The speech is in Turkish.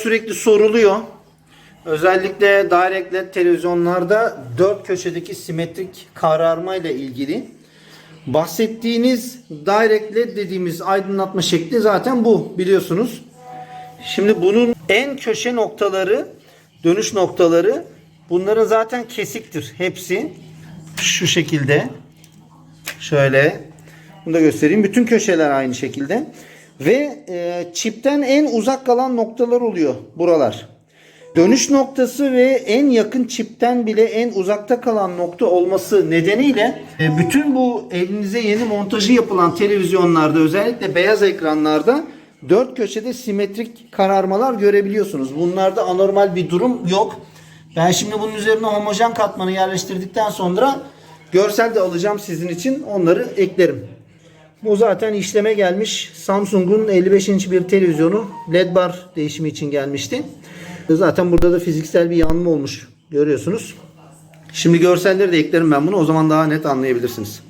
sürekli soruluyor. Özellikle direct LED televizyonlarda dört köşedeki simetrik kararma ile ilgili. Bahsettiğiniz direct LED dediğimiz aydınlatma şekli zaten bu biliyorsunuz. Şimdi bunun en köşe noktaları, dönüş noktaları bunların zaten kesiktir hepsi. Şu şekilde. Şöyle. Bunu da göstereyim. Bütün köşeler aynı şekilde. Ve e, çipten en uzak kalan noktalar oluyor buralar. Dönüş noktası ve en yakın çipten bile en uzakta kalan nokta olması nedeniyle e, bütün bu elinize yeni montajı yapılan televizyonlarda özellikle beyaz ekranlarda dört köşede simetrik kararmalar görebiliyorsunuz. Bunlarda anormal bir durum yok. Ben şimdi bunun üzerine homojen katmanı yerleştirdikten sonra görsel de alacağım sizin için onları eklerim. Bu zaten işleme gelmiş. Samsung'un 55 inç bir televizyonu LED bar değişimi için gelmişti. Zaten burada da fiziksel bir yanma olmuş. Görüyorsunuz. Şimdi görselleri de eklerim ben bunu. O zaman daha net anlayabilirsiniz.